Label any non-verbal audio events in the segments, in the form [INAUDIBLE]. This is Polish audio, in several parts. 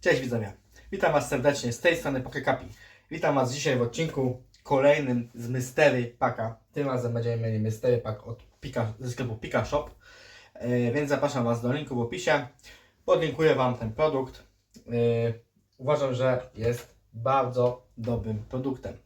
Cześć widzowie, witam Was serdecznie z tej strony Pokekapi. Witam Was dzisiaj w odcinku kolejnym z Mystery Packa. Tym razem będziemy mieli Mystery Pack od Pika, ze sklepu Pika Shop. E, więc zapraszam Was do linku w opisie. Podlinkuję Wam ten produkt. E, uważam, że jest bardzo dobrym produktem.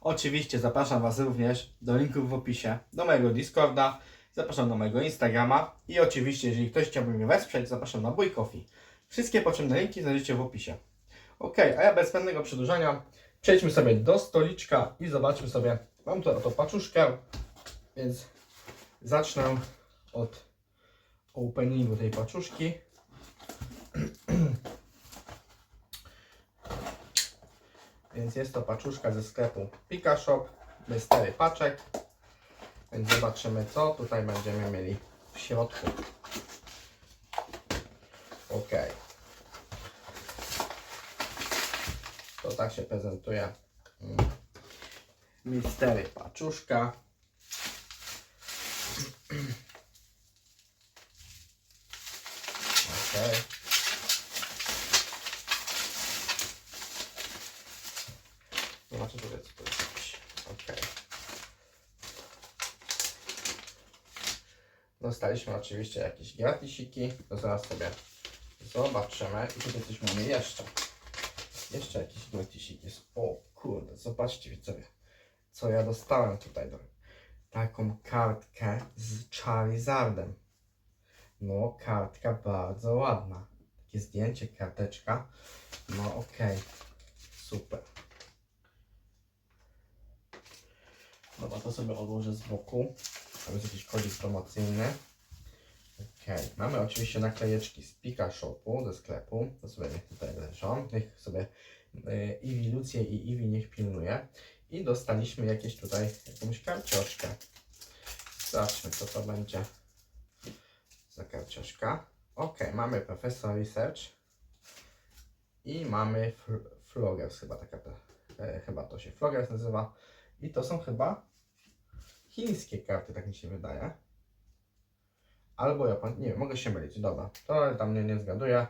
Oczywiście zapraszam Was również do linków w opisie, do mojego Discorda, zapraszam do mojego Instagrama i oczywiście, jeżeli ktoś chciałby mnie wesprzeć, zapraszam na Bój Coffee. Wszystkie potrzebne linki znajdziecie w opisie. Ok, a ja bez zbędnego przedłużania przejdźmy sobie do stoliczka i zobaczmy sobie. Mam tu oto paczuszkę, więc zacznę od openingu tej paczuszki. [CLEARS THROAT] Więc jest to paczuszka ze sklepu Pika Shop, mystery paczek. Więc zobaczymy co tutaj będziemy mieli w środku. Ok. To tak się prezentuje. mm, Mystery paczuszka. Ok. Zobaczę sobie co to jest. jakieś. Ok. Dostaliśmy oczywiście jakieś gratisiki. To zaraz sobie zobaczymy. I tutaj coś mamy jeszcze. Jeszcze jakiś gratisik jest. O kurde, zobaczcie widzowie. Co ja dostałem tutaj. Do... Taką kartkę z Charizardem. No, kartka bardzo ładna. Takie zdjęcie, karteczka. No okej. Super. Dobra, to sobie odłożę z boku. Tam jest jakiś kodzik promocyjny. Okej, mamy oczywiście naklejeczki z Pika Shopu, ze sklepu. To sobie niech tutaj leżą. Niech sobie y, Iwi Lucję i Iwi niech pilnuje. I dostaliśmy jakieś tutaj jakąś karcioszkę. Zobaczmy co to będzie za karcioszka. Ok, mamy Professor Research i mamy Fl- Flogers, chyba taka ta, e, chyba to się Flogers nazywa. I to są chyba chińskie karty, tak mi się wydaje. Albo Japoń, nie mogę się mylić, dobra, to tam nie, nie zgaduję.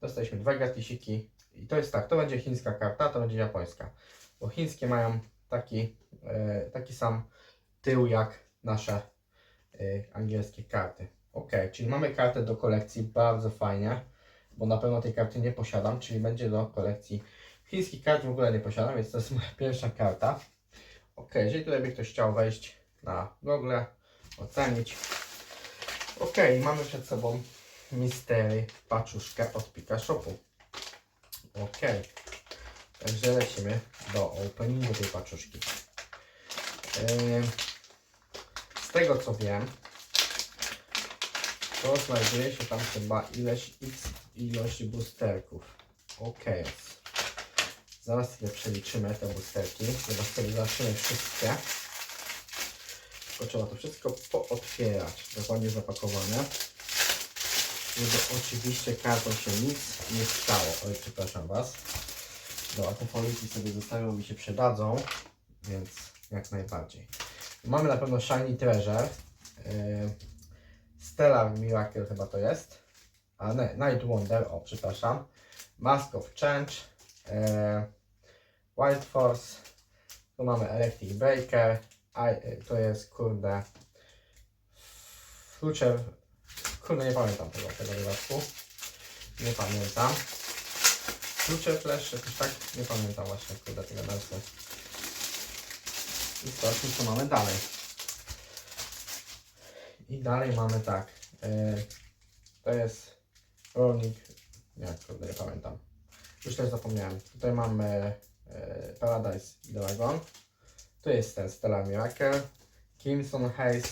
Dostaliśmy dwa gratisiki i to jest tak, to będzie chińska karta, to będzie japońska. Bo chińskie mają taki, e, taki sam tył jak nasze e, angielskie karty. Ok, czyli mamy kartę do kolekcji, bardzo fajnie, bo na pewno tej karty nie posiadam, czyli będzie do kolekcji chińskich kart w ogóle nie posiadam, więc to jest [LAUGHS] moja pierwsza karta. Ok, jeżeli tutaj by ktoś chciał wejść na Google, ocenić. Ok, mamy przed sobą Mystery paczuszkę od Pika Shopu. Ok, także lecimy do openingu tej paczuszki. Z tego co wiem, to znajduje się tam chyba ileś x ilość boosterków. Ok. Zaraz sobie przeliczymy te boosterki. Chyba sobie zobaczymy wszystkie. Tylko trzeba to wszystko pootwierać. Dokładnie zapakowane. Żeby oczywiście kartą się nic nie stało. Oj, przepraszam Was. Dobra, te sobie zostawią, mi się przydadzą. Więc jak najbardziej. Mamy na pewno Shiny Treasure. Yy, Stellar Miracle chyba to jest. A nie, Night Wonder, o przepraszam. Mask of Change. E, Wild Force. Tu mamy Electric Breaker. To jest kurde. Future. Kurde, nie pamiętam tego, tego dodatku. Nie pamiętam. Future Flash, jakoś tak? Nie pamiętam właśnie kurde tego nazwy. I co mamy dalej. I dalej mamy tak. e, to jest rolnik. Nie, kurde, nie pamiętam. Już też zapomniałem. Tutaj mamy e, Paradise Dragon. Tu jest ten Stellar Miracle. Kimson Haze.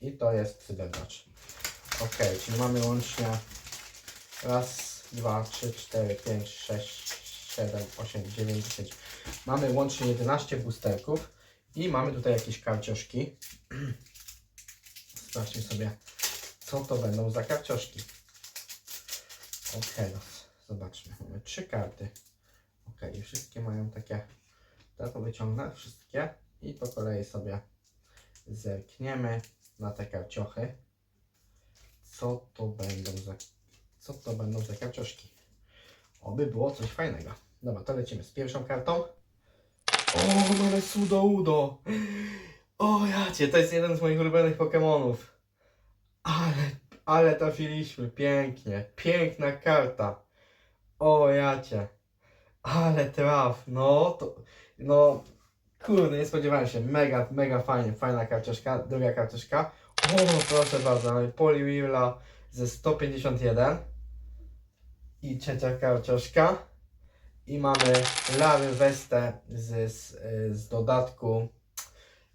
I to jest Cybernacz. Ok, czyli mamy łącznie raz, dwa, trzy, cztery, pięć, sześć, siedem, osiem, dziewięć, dziesięć. Mamy łącznie 11 boosterków. I mamy tutaj jakieś karcioszki. [CLEARS THROAT] Sprawdźmy sobie, co to będą za karcioszki. Ok, no, zobaczmy. Mamy trzy karty. Ok, i wszystkie mają takie. Teraz to wyciągnę wszystkie i po kolei sobie zerkniemy na te karciochy. Co to będą za, co to będą za karcioszki? Oby było coś fajnego. Dobra, to lecimy z pierwszą kartą. O, mamy Sudo Udo. O, jacie, to jest jeden z moich ulubionych Pokémonów. Ale, ale trafiliśmy, pięknie. Piękna karta. O, jacie. Ale traf, no to, no, kurde, nie spodziewałem się. Mega, mega fajnie, fajna karteczka. Druga karteczka. O, proszę bardzo, mamy Poliwhirla ze 151. I trzecia karteczka. I mamy Lary Westę z, z, z dodatku.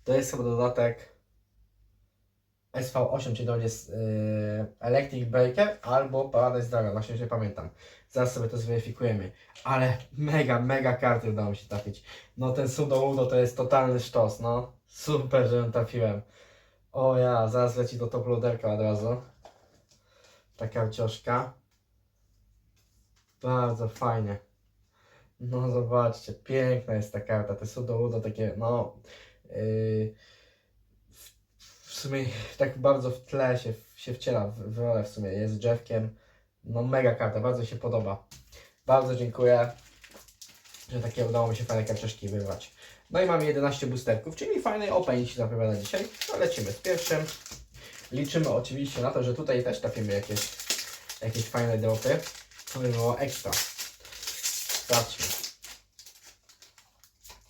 To jest chyba dodatek SV8, czyli to jest yy, Electric Breaker albo Paradise Dragon, właśnie nie pamiętam. Zaraz sobie to zweryfikujemy. Ale mega, mega karty udało mi się trafić. No ten Sudo Udo to jest totalny sztos, no. Super, że ją trafiłem. O ja, zaraz leci do top loaderka od razu. Taka ucioszka. Bardzo fajnie. No zobaczcie, piękna jest ta karta. Te Sudo Udo takie, no... Yy, w, sumie tak bardzo w tle się, się wciela w, w rolę w sumie. Jest drzewkiem. No mega karta, bardzo się podoba. Bardzo dziękuję, że takie udało mi się fajne karczeszki wyrwać. No i mamy 11 boosterków, czyli fajny opening się zapowiada dzisiaj. No lecimy z pierwszym. Liczymy oczywiście na to, że tutaj też trafimy jakieś, jakieś fajne dropy. To by było ekstra. Sprawdźmy.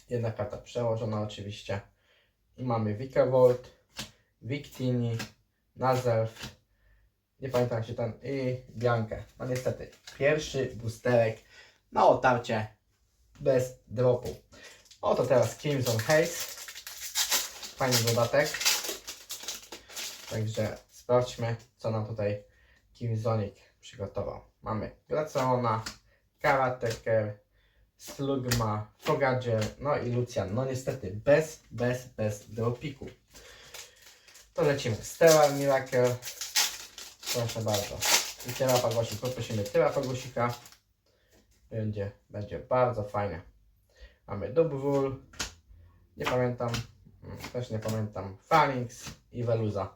Jedna karta przełożona oczywiście. I mamy Vikavolt, Victini, Nazarf, nie pamiętam jak się ten, i Biankę. No niestety, pierwszy boosterek na otarcie bez dropu. Oto teraz Crimson Haze. Fajny dodatek. Także sprawdźmy, co nam tutaj Crimsonik przygotował. Mamy Glaceona, Karateker, Slugma, Fogager, no i Lucian. No niestety, bez, bez, bez dropiku. To lecimy. Stellar Miracle. Proszę bardzo. I teraz pagłosik. Poprosimy tyra pagłosika. Będzie, będzie bardzo fajnie. Mamy Dubwul. Nie pamiętam. mm, Też nie pamiętam. Phalanx i Veluza.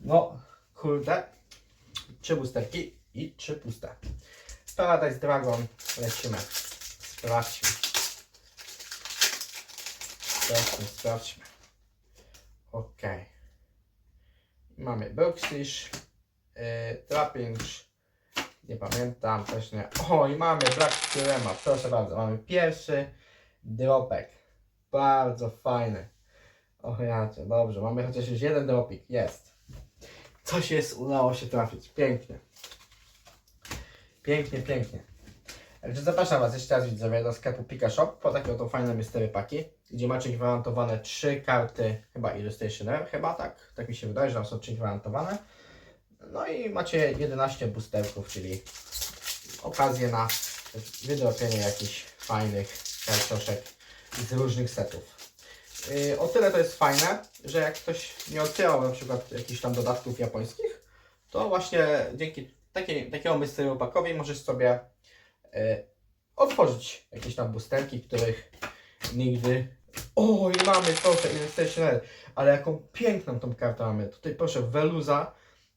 No, kurde. Trzy boosterki i trzy puste. Paradise Dragon. Lecimy. Sprawdźmy. Sprawdźmy, sprawdźmy. Ok. Mamy Boxish. Yy. Nie pamiętam, też nie. O, i mamy Black Firema. Proszę bardzo, mamy pierwszy dropek. Bardzo fajny. O jacie, dobrze, mamy chociaż już jeden dropik. Jest. Coś jest, udało się trafić. Pięknie. Pięknie, pięknie. Także zapraszam Was jeszcze raz widzowie do sklepu Pika Shop po takie oto fajne mystery paki, gdzie macie gwarantowane trzy karty, chyba Illustrationer, chyba tak, tak mi się wydaje, że tam są trzy gwarantowane. No i macie 11 boosterków, czyli okazję na wydropienie jakichś fajnych karczoszek z różnych setów. Yy, o tyle to jest fajne, że jak ktoś nie otwierał na przykład jakichś tam dodatków japońskich, to właśnie dzięki takiej, takiego mystery pakowi możesz sobie yy, otworzyć jakieś tam boosterki, których nigdy... O, i mamy proszę, Illustrationer, ale jaką piękną tą kartę mamy. Tutaj proszę, Veluza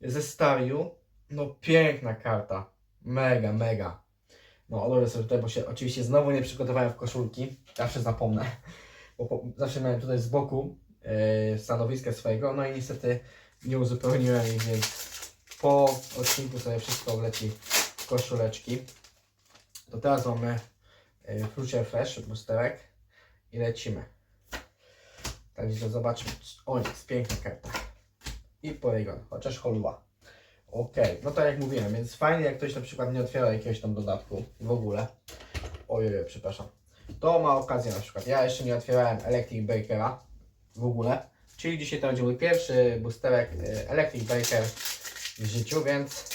ze Stariu, no piękna karta, mega, mega. No, odłożę sobie tutaj, bo się oczywiście znowu nie przygotowałem w koszulki, zawsze zapomnę, [LAUGHS] bo po, zawsze miałem tutaj z boku yy, stanowiska swojego, no i niestety nie uzupełniłem ich, więc po odcinku sobie wszystko wleci w koszuleczki. To teraz mamy yy, Future Flash, boosterek i lecimy. Także zobaczmy, o jest piękna karta i Polygon, chociaż Holua. Okej, no tak jak mówiłem, więc fajnie jak ktoś na przykład nie otwiera jakiegoś tam dodatku w ogóle. Ojej, przepraszam. To ma okazję na przykład. Ja jeszcze nie otwierałem Electric Breakera w ogóle. Czyli dzisiaj to będzie mój pierwszy boosterek y, Electric Breaker w życiu, więc,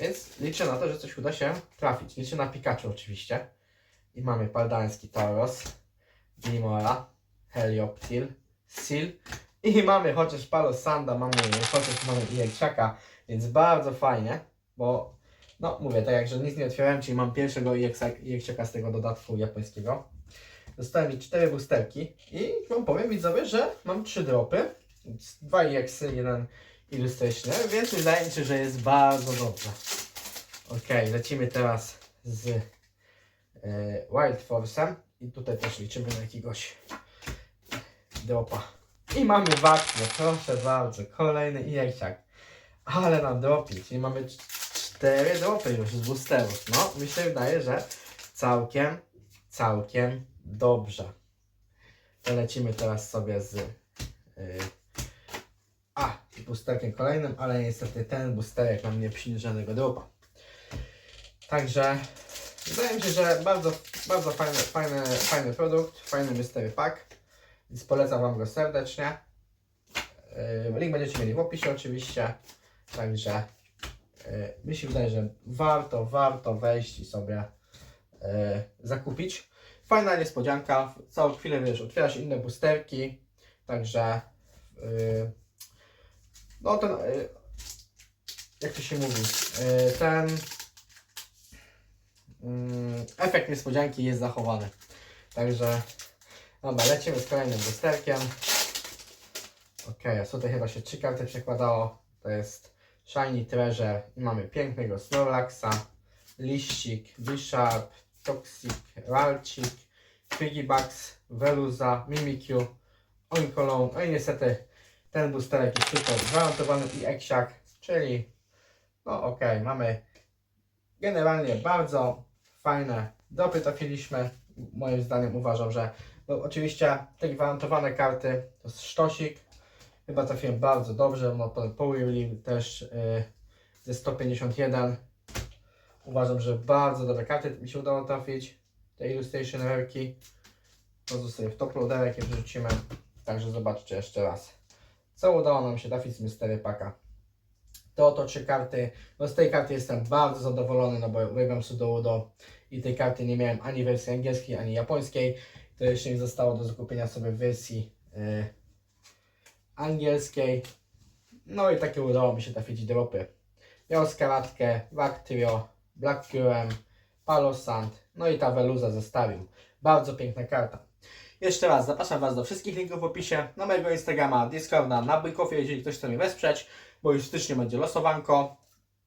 więc liczę na to, że coś uda się trafić. Liczę na Pikachu oczywiście. I mamy Paldański Tauros, Glimora, Helioptil, Seal i mamy chociaż Palo Sanda, mamy chociaż mamy Iekrzaka, więc bardzo fajnie, bo no mówię, tak jak, że nic nie otwierałem, czyli mam pierwszego Iekrzaka z tego dodatku japońskiego. Dostałem mi cztery boosterki i wam powiem widzowie, że mam trzy dropy, dwa EXy, jeden Illustration, więc wydaje mi się, że jest bardzo dobrze. Ok, lecimy teraz z e, Wild Force'em i tutaj też liczymy na jakiegoś dropa. I mamy wakno, proszę bardzo, kolejny injekciak. Ale nam dropi, czyli mamy cz- cztery dropy już z boosterów. No, mi się wydaje, że całkiem, całkiem dobrze. To lecimy teraz sobie z yy, a, boosterkiem kolejnym, ale niestety ten boosterek nam nie przyniósł żadnego dropa. Także wydaje mi się, że bardzo, bardzo fajny, fajny, fajny produkt, fajny mystery pack, więc polecam Wam go serdecznie. Yy, Link będziecie mieli w opisie oczywiście, także yy, mi się wydaje, że warto, warto wejść i sobie yy, zakupić. Fajna niespodzianka, całą chwilę wiesz, otwierasz inne boosterki, także no ten, jak to się mówi, ten mm, efekt niespodzianki jest zachowany. Także, dobra, lecimy z kolejnym boosterkiem. Ok, a tutaj chyba się trzy karty przekładało. To jest Shiny Treasure i mamy pięknego Snorlaxa, Liścik, Bisharp, Toxic, Ralchik, Frigibax, Veluza, Mimikyu, Oinkolon. No i niestety ten boosterek jest tylko gwarantowany i Eksiak, czyli no ok, mamy generalnie bardzo fajne dropy trafiliśmy. Moim zdaniem uważam, że oczywiście te gwarantowane karty to jest sztosik. Chyba trafiłem bardzo dobrze. No, Power League też yy, ze 151. Uważam, że bardzo dobre karty mi się udało trafić. Te Illustration Rarki. Sobie w top loaderek je wrzucimy. Także zobaczcie jeszcze raz. Co udało nam się trafić z Mystery Packa. To oto trzy karty. No z tej karty jestem bardzo zadowolony, no bo uwielbiam Sudoudo i tej karty nie miałem ani wersji angielskiej, ani japońskiej. To jeszcze mi zostało do zakupienia sobie wersji y, angielskiej. No i takie udało mi się trafić dropy. Miał skalatkę, Bactrio, Black Curem, Palosand, no i ta Veluza zostawił. Bardzo piękna karta. Jeszcze raz zapraszam Was do wszystkich linków w opisie, na mojego Instagrama, Discorda, na Bójkofie, jeżeli ktoś chce mnie wesprzeć, bo już w styczniu będzie losowanko.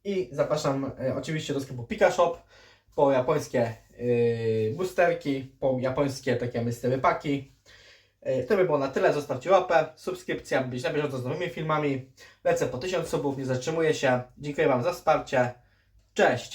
I zapraszam e, oczywiście do sklepu Pikashop po japońskie yy, boosterki, po japońskie takie mystery paki. Yy, to by było na tyle, zostawcie łapę, subskrypcja, by być na bieżąco z nowymi filmami. Lecę po 1000 subów, nie zatrzymuję się. Dziękuję Wam za wsparcie. Cześć!